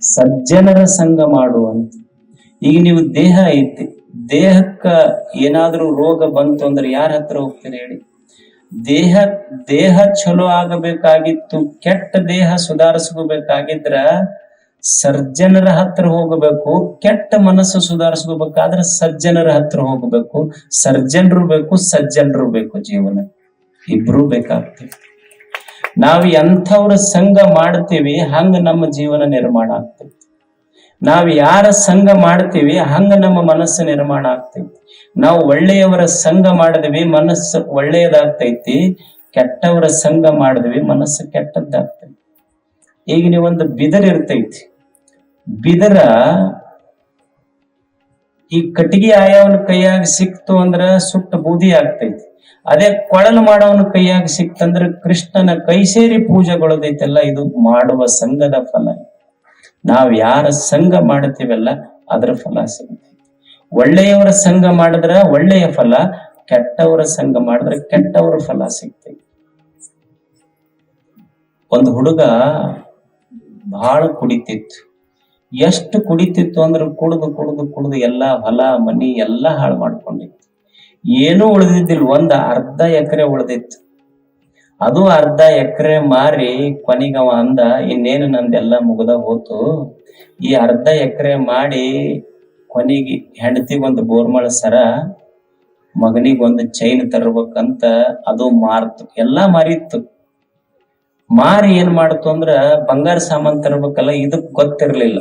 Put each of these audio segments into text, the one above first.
ಸಜ್ಜನರ ಸಂಘ ಮಾಡುವಂತ. ಈಗ ನೀವು ದೇಹ ಐತಿ, ದೇಹಕ್ಕ ಏನಾದ್ರೂ ರೋಗ ಬಂತು ಅಂದ್ರೆ ಯಾರ ಹತ್ರ ಹೋಗ್ತೀರಿ ಹೇಳಿ? ದೇಹ ದೇಹ ಚಲೋ ಆಗಬೇಕಾಗಿತ್ತು, ಕೆಟ್ಟ ದೇಹ ಸುಧಾರಿಸ್ಕೋಬೇಕಾಗಿದ್ರ ಸರ್ಜನರ ಹತ್ರ ಹೋಗಬೇಕು, ಕೆಟ್ಟ ಮನಸ್ಸು ಸುಧಾರಿಸ್ಕೋಬೇಕಾದ್ರೆ ಸಜ್ಜನರ ಹತ್ರ ಹೋಗಬೇಕು ಸರ್ಜನರು ಬೇಕು, ಸಜ್ಜನರು ಬೇಕು ಜೀವನ. ಇಬ್ರು ಬೇಕಾಗ್ತದೆ ನಾವು ಎಂಥವ್ರ ಸಂಘ ಮಾಡ್ತೀವಿ, ಹಂಗ ನಮ್ಮ ಜೀವನ ನಿರ್ಮಾಣ ಆಗ್ತೈತಿ. ನಾವು ಯಾರ ಸಂಘ ಮಾಡ್ತೀವಿ, ಹಂಗ ನಮ್ಮ ಮನಸ್ಸು ನಿರ್ಮಾಣ ಆಗ್ತೈತಿ. ನಾವು ಒಳ್ಳೆಯವರ ಸಂಘ ಮಾಡಿದ್ವಿ, ಮನಸ್ಸು ಒಳ್ಳೆಯದಾಗ್ತೈತಿ. ಕೆಟ್ಟವರ ಸಂಘ ಮಾಡಿದ್ವಿ, ಮನಸ್ಸು ಕೆಟ್ಟದ್ದಾಗ್ತೈತಿ. ಈಗ ನೀವೊಂದು ಬಿದರ್ ಇರ್ತೈತಿ. ಬಿದರ ಈ ಕಟ್ಟಿಗೆ ಆಯವನ ಕೈಯಾಗ ಸಿಕ್ತು ಅಂದ್ರ ಸುಟ್ಟ ಬೂದಿ ಆಗ್ತೈತಿ. ಅದೇ ಕೊಳಲು ಮಾಡೋನು ಕೈಯಾಗ ಸಿಕ್ತಂದ್ರೆ ಕೃಷ್ಣನ ಕೈ ಸೇರಿ ಪೂಜೆಗೊಳದೈತೆಲ್ಲ, ಇದು ಮಾಡುವ ಸಂಘದ ಫಲ. ನಾವ್ ಯಾರ ಸಂಘ ಮಾಡ್ತೀವಲ್ಲ, ಅದ್ರ ಫಲ ಸಿಗುತ್ತೆ. ಒಳ್ಳೆಯವರ ಸಂಘ ಮಾಡಿದ್ರ ಒಳ್ಳೆಯ ಫಲ, ಕೆಟ್ಟವರ ಸಂಘ ಮಾಡಿದ್ರೆ ಕೆಟ್ಟವರ ಫಲ ಸಿಗ್ತೈತಿ. ಒಂದು ಹುಡುಗ ಬಹಳ ಕುಡಿತಿತ್ತು. ಎಷ್ಟು ಕುಡಿತಿತ್ತು ಅಂದ್ರೆ ಕುಡಿದು ಕುಡಿದು ಕುಡಿದು ಎಲ್ಲಾ ಹೊಲ, ಮನಿ ಎಲ್ಲಾ ಹಾಳು ಮಾಡ್ಕೊಂಡಿತ್ತು. ಏನೂ ಉಳಿದಿದ್ದಿಲ್ಲ, ಒಂದ್ ಅರ್ಧ ಎಕರೆ ಉಳಿದಿತ್ತು. ಅದು ಅರ್ಧ ಎಕರೆ ಮಾರಿ ಕೊನಿಗವ ಅಂದ, ಇನ್ನೇನು ನಂದೆಲ್ಲ ಮುಗ್ದ ಹೋತು. ಈ ಅರ್ಧ ಎಕರೆ ಮಾಡಿ ಕೊನಿಗೆ ಹೆಂಡತಿಗೊಂದು ಬೋರ್ಮಳ ಸರ, ಮಗನಿಗೆ ಒಂದು ಚೈನ್ ತರಬೇಕಂತ ಅದು ಮಾರ್ತು. ಎಲ್ಲಾ ಮಾರಿತ್ತು. ಮಾರಿ ಏನ್ ಮಾಡ್ತು ಅಂದ್ರ ಬಂಗಾರ ಸಾಮಾನ್ ತರಬೇಕಲ್ಲ, ಇದಕ್ ಗೊತ್ತಿರ್ಲಿಲ್ಲ.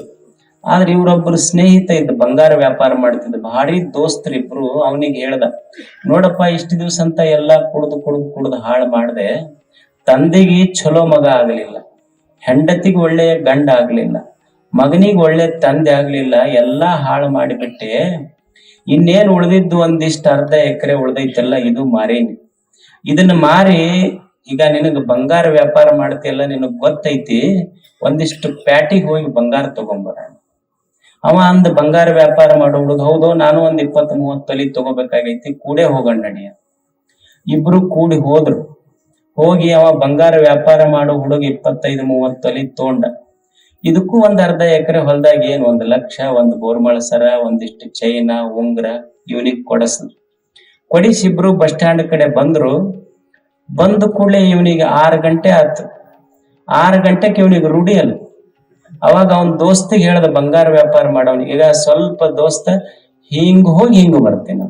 ಆದ್ರೆ ಇವ್ರೊಬ್ರು ಸ್ನೇಹಿತ ಇದ್ದ ಬಂಗಾರ ವ್ಯಾಪಾರ ಮಾಡ್ತಿದ್ದ ಭಾರಿ ದೋಸ್ತರು ಇಬ್ರು ಅವನಿಗೆ ಹೇಳ್ದ, ನೋಡಪ್ಪ ಇಷ್ಟು ದಿವ್ಸ ಅಂತ ಎಲ್ಲಾ ಕುಡ್ದು ಕುಡ್ದು ಕುಡ್ದು ಹಾಳು ಮಾಡ್ದೆ, ತಂದೆಗೆ ಚಲೋ ಮಗ ಆಗ್ಲಿಲ್ಲ, ಹೆಂಡತಿಗೆ ಒಳ್ಳೆಯ ಗಂಡ ಆಗ್ಲಿಲ್ಲ, ಮಗನಿಗ್ ಒಳ್ಳೆ ತಂದೆ ಆಗ್ಲಿಲ್ಲ, ಎಲ್ಲಾ ಹಾಳು ಮಾಡಿಬಿಟ್ಟೆ, ಇನ್ನೇನ್ ಉಳ್ದಿದ್ದು ಒಂದಿಷ್ಟ ಅರ್ಧ ಎಕರೆ ಉಳ್ದೈತೆಲ್ಲ ಇದು ಮಾರೇನಿ. ಇದನ್ನ ಮಾರಿ ಈಗ ನಿನಗ ಬಂಗಾರ ವ್ಯಾಪಾರ ಮಾಡ್ತಿಯಲ್ಲ ನಿನಗ್ ಗೊತ್ತೈತಿ, ಒಂದಿಷ್ಟು ಪ್ಯಾಟಿಗೆ ಹೋಗಿ ಬಂಗಾರ ತಗೊಂಬರೋಣ. ಅವ ಅಂದ ಬಂಗಾರ ವ್ಯಾಪಾರ ಮಾಡೋ ಹುಡುಗ, ಹೌದು, ನಾನು ಒಂದ್ ಇಪ್ಪತ್ ಮೂವತ್ ತೊಲಿ ತಗೋಬೇಕಾಗೈತಿ, ಕೂಡೇ ಹೋಗೋಣ ನಡಿಯ ಇಬ್ರು ಕೂಡಿ ಹೋದ್ರು. ಹೋಗಿ ಅವ ಬಂಗಾರ ವ್ಯಾಪಾರ ಮಾಡೋ ಹುಡುಗ ಇಪ್ಪತ್ತೈದು ಮೂವತ್ ತೊಲಿ ತೊಂಡ ಇದಕ್ಕೂ ಒಂದ್ ಅರ್ಧ ಎಕರೆ ಹೊಲದಾಗ ಏನ್ ಒಂದ್ ಲಕ್ಷ, ಒಂದ್ ಬೋರ್ಮಳ ಸರ, ಒಂದಿಷ್ಟು ಚೈನ, ಉಂಗ್ರ ಇವನಿಗೆ ಕೊಡಸದ್ ಕೊಡಿಸಿ ಇಬ್ರು ಬಸ್ ಸ್ಟ್ಯಾಂಡ್ ಕಡೆ ಬಂದ್ರು. ಬಂದ ಕೂಡಲೇ ಇವನಿಗೆ ಆರು ಗಂಟೆ ಆತು. ಆರು ಗಂಟೆಗೆ ಇವನಿಗೆ ರೂಢಿ ಅಲ್ಲ. ಅವಾಗ ಅವನ್ ದೋಸ್ತಿಗೆ ಹೇಳ್ದ, ಬಂಗಾರ ವ್ಯಾಪಾರ ಮಾಡೋನಿಗೆ ಈಗ ಸ್ವಲ್ಪ ದೋಸ್ತ ಹಿಂಗ್ ಹೋಗಿ ಹಿಂಗ್ ಬರ್ತೀನಿ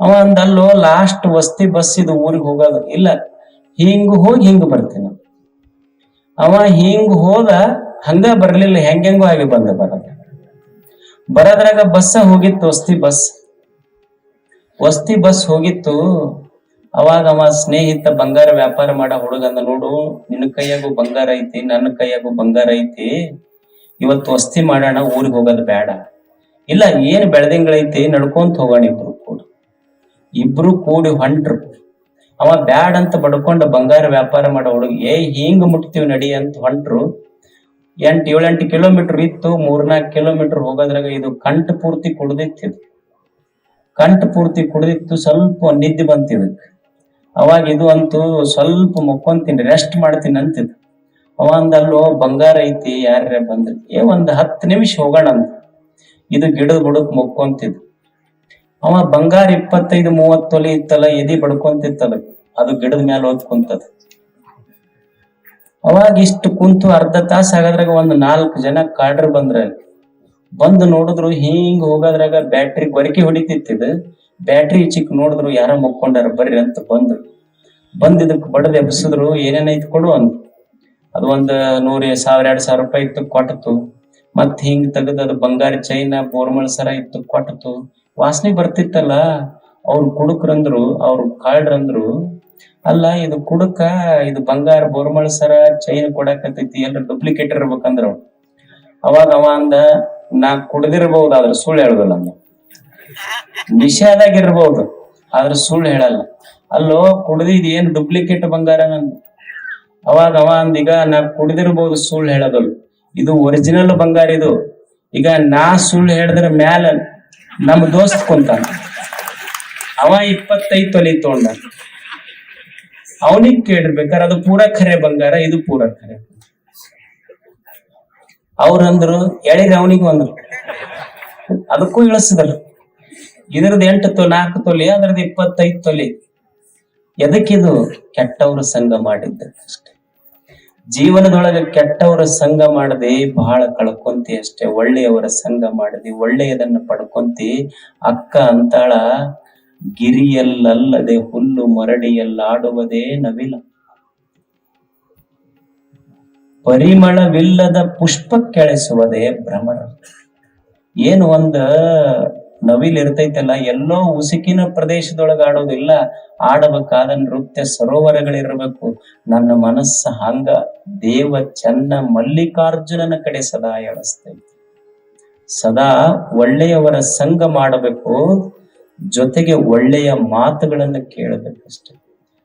ಅವ ಅಂದಲ್ಲೋ ಲಾಸ್ಟ್ ವಸ್ತಿ ಬಸ್ ಇದು ಊರಿಗೆ ಹೋಗೋದು. ಇಲ್ಲ, ಹಿಂಗ್ ಹೋಗಿ ಹಿಂಗ್ ಬರ್ತೀನಿ ಅವ ಹಿಂಗ್ ಹೋದ, ಹಂಗ ಬರ್ಲಿಲ್ಲ ಹೆಂಗೆಂಗೋ ಆಗಿ ಬಂದ ಬರೋದ ಬರೋದ್ರಾಗ ಬಸ್ಸ ಹೋಗಿತ್ತು, ವಸ್ತಿ ಬಸ್. ವಸ್ತಿ ಬಸ್ ಹೋಗಿತ್ತು ಅವಾಗ ಅವ ಸ್ನೇಹಿತ ಬಂಗಾರ ವ್ಯಾಪಾರ ಮಾಡ ಹುಡುಗಂದ ನೋಡು, ನಿನ್ನ ಕೈಯಾಗೂ ಬಂಗಾರ ಐತಿ, ನನ್ನ ಕೈಯಾಗೂ ಬಂಗಾರ ಐತಿ. ಇವತ್ತು ವಸ್ತಿ ಮಾಡೋಣ, ಊರಿಗೆ ಹೋಗೋದು ಬೇಡ. ಇಲ್ಲ, ಏನ್ ಬೆಳೆದಿಂಗಳೈತಿ ನಡ್ಕೊಂತ ಹೋಗೋಣ ಇಬ್ರು ಕೂಡ. ಇಬ್ರು ಕೂಡಿ ಹೊಂಟ್ರು. ಅವ ಬ್ಯಾಡ್ ಅಂತ ಬಡ್ಕೊಂಡ ಬಂಗಾರ ವ್ಯಾಪಾರ ಮಾಡೋ ಹುಡುಗ, ಏ, ಹಿಂಗ್ ಮುಟ್ತೀವಿ ನಡಿ ಅಂತ ಹೊಂಟ್ರು. ಎಂಟ್, ಏಳೆಂಟು ಕಿಲೋಮೀಟರ್ ಇತ್ತು ಮೂರ್ನಾಲ್ಕು ಕಿಲೋಮೀಟರ್ ಹೋಗೋದ್ರಾಗ ಇದು ಕಂಠ ಪೂರ್ತಿ ಕುಡ್ದಿತ್ತು. ಕಂಠ ಪೂರ್ತಿ ಕುಡ್ದಿತ್ತು, ಸ್ವಲ್ಪ ನಿದ್ದೆ ಬಂತು ಇದಕ್ಕೆ. ಅವಾಗ ಇದು ಅಂತೂ ಸ್ವಲ್ಪ ಮುಕ್ಕೊಂತೀನಿ ರೆಸ್ಟ್ ಮಾಡ್ತೀನಿ ಅಂತಿದ್ ಅವ ಅಂದಲ್ಲೋ, ಬಂಗಾರ ಐತಿ, ಯಾರ್ಯಾರ ಬಂದ್ರಿ? ಏ, ಒಂದ್ ಹತ್ತು ನಿಮಿಷ ಹೋಗೋಣ ಅಂತ ಇದು ಗಿಡದ ಬುಡಕ್ ಮುಕ್ಕೊಂತಿದ್ ಅವ ಬಂಗಾರ ಇಪ್ಪತ್ತೈದು, ಮೂವತ್ತು ತೊಲಿ ಇತ್ತಲ್ಲ, ಎದಿ ಬಡ್ಕೊಂತಿತ್ತದ ಅದು ಗಿಡದ ಮ್ಯಾಲ ಹೋದ್ ಅವಾಗ ಇಷ್ಟು ಕುಂತು ಅರ್ಧ ತಾಸ ಆಗದ್ರಾಗ ಒಂದ್ ನಾಲ್ಕು ಜನ ಕಾಡ್ರ್ ಬಂದ್ರ ಬಂದು ನೋಡಿದ್ರು ಹಿಂಗ್ ಹೋಗೋದ್ರಾಗ ಬ್ಯಾಟ್ರಿ ಗೊರಕೆ ಹೊಡಿತಿತ್ತಿದ್. ಬ್ಯಾಟ್ರಿ ಚಿಕ್ ನೋಡಿದ್ರು ಯಾರೋ ಮುಕ್ಕೊಂಡಾರ ಬರ್ರಿ ಅಂತ ಬಂದ್ರು. ಬಂದ್ ಇದಕ್ ಬಡದ್ ಎಬ್ಸಿದ್ರು ಏನೇನೈತಿ ಕೊಡು ಅಂದ್ರು. ಅದು ಒಂದ್ ನೂರ ಸಾವಿರ, ಎರಡ್ ಸಾವಿರ ರೂಪಾಯಿ ಇತ್ತು ಕೊಟ್ಟತು. ಮತ್ ಹಿಂಗ್ ತೆಗದ್ ಅದು ಬಂಗಾರ ಚೈನ ಬೋರ್ಮಳ ಸರ ಇತ್ತು ಕೊಟ್ಟತು. ವಾಸನೆ ಬರ್ತಿತ್ತಲ್ಲ, ಅವ್ರು ಕುಡುಕ್ರಂದ್ರು, ಅವ್ರು ಕಾಳ್ರಂದ್ರು, ಅಲ್ಲ ಇದು ಕುಡುಕ, ಇದು ಬಂಗಾರ ಬೋರ್ಮಳ ಸರ ಚೈನ್ ಕೊಡಕತ್ತೈತಿ ಎಲ್ಲ ಡೂಪ್ಲಿಕೇಟ್ ಇರ್ಬೇಕಂದ್ರ. ಅವಾಗ ಅವ ಅಂದ, ನಾ ಕುಡ್ದಿರ್ಬಹುದಾದ್ರ ಸುಳ್ಳು ಹೇಳುದಿಲ್ಲ ನಿಷೇಧಾಗ ಆದ್ರೆ ಸುಳ್ಳು ಹೇಳಲ್ಲ. ಅಲ್ಲೋ ಕುಡ್ದಿದ್ ಏನ್ ಡುಪ್ಲಿಕೇಟ್ ಬಂಗಾರ ನಂದು ಅವಾಗ ಅವ ಅಂದೀಗ, ನಾ ಕುಡ್ದಿರ್ಬಹುದು ಸುಳ್ಳು ಹೇಳೋದಲ್ಲ. ಇದು ಒರಿಜಿನಲ್ ಬಂಗಾರ ಇದು. ಈಗ ನಾ ಸುಳ್ಳು ಹೇಳಿದ್ರ ಮ್ಯಾಲ ನಮ್ ದೋಸ್ತ್ ಕುಂತಾನ ಅವ ಇಪ್ಪತ್ತೈದು ತೊಲಿ ತೊಗೊಂಡ ಅವನಿಗೆ ಕೇಳಿರ್ಬೇಕಾರೆ ಅದು ಪೂರ ಖರೆ ಬಂಗಾರ, ಇದು ಪೂರ ಖರೆ. ಅವ್ರಂದ್ರು ಎಳಿರಿ ಅವನಿಗೆ ಅಂದ್ರು. ಅದಕ್ಕೂ ಇಳಿಸಿದ್ರು. ಇದ್ರದ್ದು ಎಂಟು ತೊಲೆ, ನಾಲ್ಕು ತೊಲೆ, ಅದ್ರದ್ದು ಇಪ್ಪತ್ತೈದು ತೊಲೆ. ಎದಕ್ಕಿದು ಕೆಟ್ಟವರು ಸಂಘ ಮಾಡಿದ್ದ ಅಷ್ಟೇ ಜೀವನದೊಳಗೆ ಕೆಟ್ಟವರ ಸಂಘ ಮಾಡದೆ ಬಹಳ ಕಳ್ಕೊಂತಿ ಅಷ್ಟೇ. ಒಳ್ಳೆಯವರ ಸಂಘ ಮಾಡದೆ, ಒಳ್ಳೆಯದನ್ನ ಪಡ್ಕೊಂತಿ. ಅಕ್ಕ ಅಂತಾಳ, ಗಿರಿಯಲ್ಲಲ್ಲದೆ ಹುಲ್ಲು ಮರಡಿಯಲ್ಲಾಡುವುದೇ ನವಿಲ. ಪರಿಮಳವಿಲ್ಲದ ಪುಷ್ಪ ಕೆಳೆಸುವುದೇ ಭ್ರಮರ. ಏನು ಒಂದ ನವಿಲ್ ಇರ್ತೈತಲ್ಲ, ಎಲ್ಲೋ ಉಸುಕಿನ ಪ್ರದೇಶದೊಳಗ ಆಡೋದಿಲ್ಲ ಆಡಬೇಕಾದ ನೃತ್ಯ ಸರೋವರಗಳಿರ್ಬೇಕು. ನನ್ನ ಮನಸ್ಸ ಹಂಗ, ದೇವ ಚನ್ನ ಮಲ್ಲಿಕಾರ್ಜುನನ ಕಡೆ ಸದಾ ಎಳಸ್ತೈತಿ ಸದಾ ಒಳ್ಳೆಯವರ ಸಂಘ ಮಾಡಬೇಕು, ಜೊತೆಗೆ ಒಳ್ಳೆಯ ಮಾತುಗಳನ್ನ ಕೇಳಬೇಕಷ್ಟೆ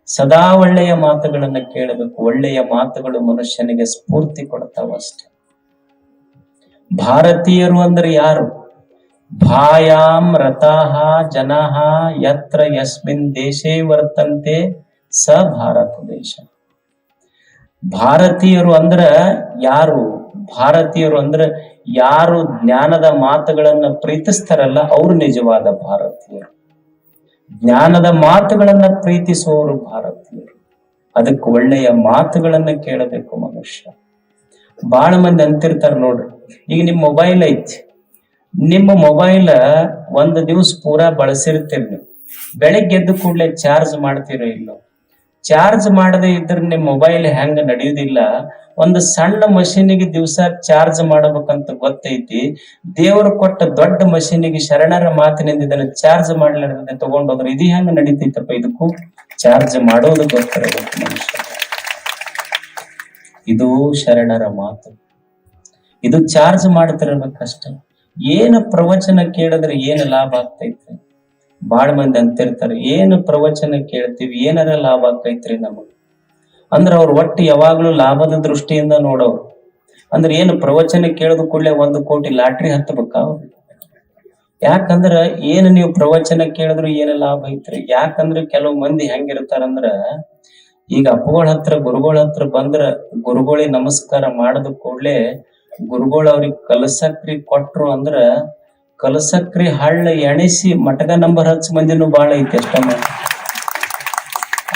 ಸದಾ ಒಳ್ಳೆಯ ಮಾತುಗಳನ್ನ ಕೇಳಬೇಕು, ಒಳ್ಳೆಯ ಮಾತುಗಳು ಮನುಷ್ಯನಿಗೆ ಸ್ಫೂರ್ತಿ ಕೊಡ್ತಾವಷ್ಟೆ ಭಾರತೀಯರು ಅಂದ್ರೆ ಯಾರು? ಭಾಯಾಂ ರತಾಹ ಜನಃ ಯತ್ರ ಯಸ್ಮಿನ್ ದೇಶೇ ವರ್ತಂತೆ ಸ ಭಾರತ ದೇಶ ಭಾರತೀಯರು ಅಂದ್ರ ಯಾರು? ಭಾರತೀಯರು ಅಂದ್ರ ಯಾರು ಜ್ಞಾನದ ಮಾತುಗಳನ್ನ ಪ್ರೀತಿಸ್ತಾರಲ್ಲ, ಅವ್ರು ನಿಜವಾದ ಭಾರತೀಯರು. ಜ್ಞಾನದ ಮಾತುಗಳನ್ನ ಪ್ರೀತಿಸುವವರು ಭಾರತೀಯರು. ಅದಕ್ಕೆ ಒಳ್ಳೆಯ ಮಾತುಗಳನ್ನ ಕೇಳಬೇಕು ಮನುಷ್ಯ. ಬಾಳ ಮಂದಿ ಅಂತಿರ್ತಾರ ನೋಡ್ರಿ, ಈಗ ನಿಮ್ ಮೊಬೈಲ್ ಐತಿ. ನಿಮ್ಮ ಮೊಬೈಲ್ ಒಂದು ದಿವಸ ಪೂರಾ ಬಳಸಿರ್ತೀರಿ ನೀವು. ಬೆಳಗ್ಗೆ ಎದ್ದು ಕೂಡಲೇ ಚಾರ್ಜ್ ಮಾಡ್ತೀರೋ ಇಲ್ಲೋ. ಚಾರ್ಜ್ ಮಾಡದೇ ಇದ್ರೆ ನಿಮ್ಮ ಮೊಬೈಲ್ ಹೆಂಗ ನಡೆಯುವುದಿಲ್ಲ ಒಂದು ಸಣ್ಣ ಮಷೀನಿಗೆ ದಿವಸ ಚಾರ್ಜ್ ಮಾಡಬೇಕಂತ ಗೊತ್ತೈತಿ. ದೇವರು ಕೊಟ್ಟ ದೊಡ್ಡ ಮಷೀನಿಗೆ ಶರಣರ ಮಾತಿನಿಂದ ಇದನ್ನ ಚಾರ್ಜ್ ಮಾಡ್ಲಾರ್ದೆ ತಗೊಂಡೋದ್ರೆ ಇದು ಹೆಂಗ ನಡೀತೈತಪ್ಪ ಇದಕ್ಕೂ? ಚಾರ್ಜ್ ಮಾಡೋದು ಗೊತ್ತಿರಬೇಕು ಇದು ಶರಣರ ಮಾತು. ಇದು ಚಾರ್ಜ್ ಮಾಡ್ತಿರ್ಬೇಕಷ್ಟೇ. ಏನು ಪ್ರವಚನ ಕೇಳಿದ್ರೆ ಏನು ಲಾಭ ಆಗ್ತೈತ್ರಿ ಬಾಳ ಮಂದಿ ಅಂತಿರ್ತಾರೆ, ಏನು ಪ್ರವಚನ ಕೇಳ್ತೀವಿ, ಏನಾರ ಲಾಭ ಆಗ್ತೈತ್ರಿ ನಮಗ್? ಅಂದ್ರ ಅವ್ರ ಒಟ್ಟು ಯಾವಾಗ್ಲೂ ಲಾಭದ ದೃಷ್ಟಿಯಿಂದ ನೋಡೋರು. ಅಂದ್ರೆ ಏನು ಪ್ರವಚನ ಕೇಳಿದ ಕೂಡಲೇ ಒಂದು ಕೋಟಿ ಲಾಟ್ರಿ ಹತ್ತಬೇಕ ಯಾಕಂದ್ರ ಏನು ನೀವು ಪ್ರವಚನ ಕೇಳಿದ್ರು ಏನು ಲಾಭ ಐತ್ರಿ? ಯಾಕಂದ್ರ ಕೆಲವು ಮಂದಿ ಹೆಂಗಿರ್ತಾರಂದ್ರ, ಈಗ ಅಪ್ಪಗಳ ಹತ್ರ, ಗುರುಗಳ ಹತ್ರ ಬಂದ್ರ ಗುರುಗಳಿಗೆ ನಮಸ್ಕಾರ ಮಾಡದ ಕೂಡ್ಲೆ ಗುರುಗಳು ಅವ್ರಿಗೆ ಕಲಸಕ್ರಿ ಕೊಟ್ರು ಅಂದ್ರ ಕಲಸಕ್ರಿ ಹಳ್ಳ ಎಣಿಸಿ ಮಟಗ ನಂಬರ್ ಹಚ್ಚ ಮಂದಿನೂ ಬಾಳ ಐತಿ ಅಷ್ಟ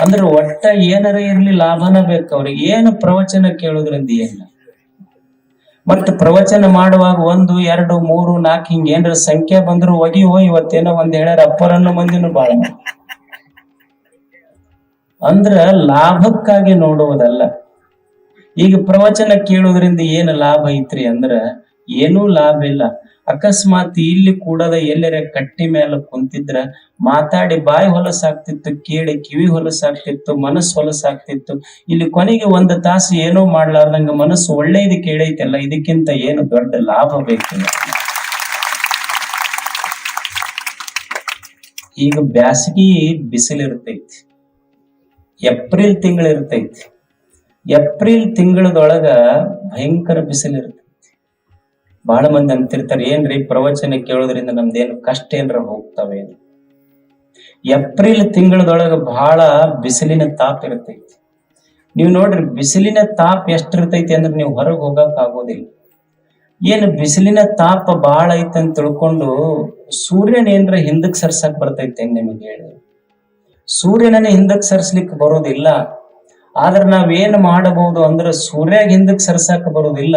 ಅಂದ್ರ ಒಟ್ಟ ಏನಾರ ಇರ್ಲಿ ಲಾಭನ ಬೇಕು ಅವ್ರಿಗೆ. ಏನು ಪ್ರವಚನ ಕೇಳೋದ್ರಿಂದ ಏನ ಮತ್ತ ಪ್ರವಚನ ಮಾಡುವಾಗ ಒಂದು, ಎರಡು, ಮೂರು, ನಾಲ್ಕು ಹಿಂಗ ಏನಾರ ಸಂಖ್ಯೆ ಬಂದ್ರು ಒಗಿಯೋ ಇವತ್ತೇನೋ ಒಂದ್ ಹೇಳ್ಯಾರ ಅಪ್ಪರನ್ನು ಮಂದಿನೂ ಬಾಳ. ಅಂದ್ರ ಲಾಭಕ್ಕಾಗಿ ನೋಡುವುದಲ್ಲ. ಈಗ ಪ್ರವಚನ ಕೇಳೋದ್ರಿಂದ ಏನು ಲಾಭ ಐತ್ರಿ ಅಂದ್ರ ಏನೂ ಲಾಭ ಇಲ್ಲ. ಅಕಸ್ಮಾತ್ ಇಲ್ಲಿ ಕೂಡದ ಎಲ್ಲರ ಕಟ್ಟಿ ಮೇಲೆ ಕುಂತಿದ್ರ, ಮಾತಾಡಿ ಬಾಯಿ ಹೊಲಸಾಗ್ತಿತ್ತು ಕೇಳಿ ಕಿವಿ ಹೊಲಸಾಗ್ತಿತ್ತು ಮನಸ್ಸು ಹೊಲಸಾಗ್ತಿತ್ತು ಇಲ್ಲಿ ಕೊನೆಗೆ ಒಂದು ತಾಸು ಏನೋ ಮಾಡ್ಲಾರ್ದಂಗ ಮನಸ್ಸು ಒಳ್ಳೇದು ಕೇಳೈತಲ್ಲ, ಇದಕ್ಕಿಂತ ಏನು ದೊಡ್ಡ ಲಾಭ ಬೇಕು? ಈಗ ಬ್ಯಾಸಗಿ ಬಿಸಿಲಿರ್ತೈತಿ. ಏಪ್ರಿಲ್ ತಿಂಗಳಿರ್ತೈತಿ. ಏಪ್ರಿಲ್ ತಿಂಗಳದೊಳಗ ಭಯಂಕರ ಬಿಸಿಲಿರುತ್ತೆ. ಬಹಳ ಮಂದಿ ಅಂತಿರ್ತಾರೆ, ಏನ್ರಿ ಪ್ರವಚನ ಕೇಳೋದ್ರಿಂದ ನಮ್ದೇನು ಕಷ್ಟ ಏನ್ರ ಹೋಗ್ತವೆ? ಏಪ್ರಿಲ್ ತಿಂಗಳದೊಳಗ ಬಹಳ ಬಿಸಿಲಿನ ತಾಪ ಇರ್ತೈತಿ. ನೀವು ನೋಡ್ರಿ, ಬಿಸಿಲಿನ ತಾಪ ಎಷ್ಟಿರ್ತೈತಿ ಅಂದ್ರೆ ನೀವು ಹೊರಗೆ ಹೋಗಕ್ ಆಗೋದಿಲ್ಲ. ಏನು ಬಿಸಿಲಿನ ತಾಪ ಬಹಳ ಐತೆ ಅಂತ ತಿಳ್ಕೊಂಡು ಸೂರ್ಯನ ಏನ್ರ ಹಿಂದಕ್ ಸರ್ಸಕ್ ಬರ್ತೈತೆ ನಿಮಗೆ ಹೇಳಿ ಸೂರ್ಯನನ್ನ ಹಿಂದಕ್ ಸರ್ಸ್ಲಿಕ್ಕೆ ಬರೋದಿಲ್ಲ. ಆದ್ರೆ ನಾವೇನ್ ಮಾಡಬಹುದು ಅಂದ್ರೆ ಸೂರ್ಯಾಗ ಹಿಂದಕ್ಕೆ ಸರ್ಸಾಕ ಬರೋದಿಲ್ಲ.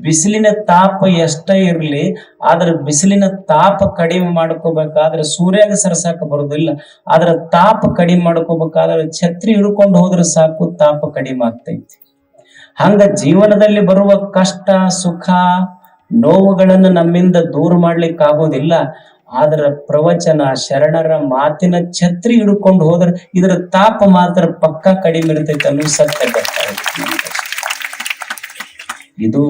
ಬಿಸಿಲಿನ ತಾಪ ಎಷ್ಟೇ ಇರಲಿ, ಆದ್ರೆ ಬಿಸಿಲಿನ ತಾಪ ಕಡಿಮೆ ಮಾಡ್ಕೋಬೇಕಾದ್ರೆ ಸೂರ್ಯಾಗ ಸರಿಸಾಕ ಬರೋದಿಲ್ಲ. ಆದ್ರೆ ತಾಪ ಕಡಿಮೆ ಮಾಡ್ಕೋಬೇಕಾದ್ರೆ ಛತ್ರಿ ಹಿಡ್ಕೊಂಡು ಹೋದ್ರೆ ಸಾಕು, ತಾಪ ಕಡಿಮೆ ಆಗ್ತೈತಿ. ಹಂಗ ಜೀವನದಲ್ಲಿ ಬರುವ ಕಷ್ಟ, ಸುಖ, ನೋವುಗಳನ್ನು ನಮ್ಮಿಂದ ದೂರ ಮಾಡ್ಲಿಕ್ಕೆ ಆಗೋದಿಲ್ಲ ಆದ್ರ ಪ್ರವಚನ ಶರಣರ ಮಾತಿನ ಛತ್ರಿ ಹಿಡ್ಕೊಂಡು ಹೋದ್ರೆ ಇದರ ತಾಪ ಮಾತ್ರ ಪಕ್ಕ ಕಡಿಮೆ ಇರ್ತೈತೆ ಅನ್ನೋ ಸತ್ಯ ಬರ್ತಾ ನಮ್ಗೆ. ಇದು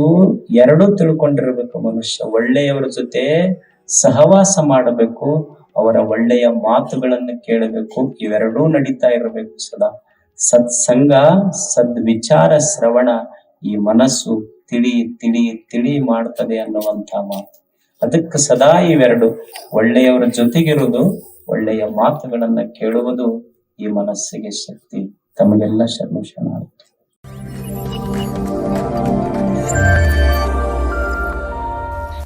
ಎರಡೂ ತಿಳ್ಕೊಂಡಿರ್ಬೇಕು ಮನುಷ್ಯ. ಒಳ್ಳೆಯವರ ಜೊತೆ ಸಹವಾಸ ಮಾಡಬೇಕು, ಅವರ ಒಳ್ಳೆಯ ಮಾತುಗಳನ್ನು ಕೇಳಬೇಕು, ಇವೆರಡೂ ನಡೀತಾ ಇರಬೇಕು ಸದಾ. ಸತ್ಸಂಗ, ಸದ್ವಿಚಾರ, ಶ್ರವಣ ಈ ಮನಸ್ಸು ತಿಳಿ ತಿಳಿ ತಿಳಿ ಮಾಡ್ತದೆ ಅನ್ನುವಂತ ಮಾತು. ಅದಕ್ಕೆ ಸದಾ ಇವೆರಡು. ಒಳ್ಳೆಯವರ ಜೊತೆಗಿರುವುದು ಒಳ್ಳೆಯ ಮಾತುಗಳನ್ನ ಕೇಳುವುದು ಈ ಮನಸ್ಸಿಗೆ ಶಕ್ತಿ. ತಮಗೆಲ್ಲ ಶರ್ಮ ಶರಣಾರ್ಥಿ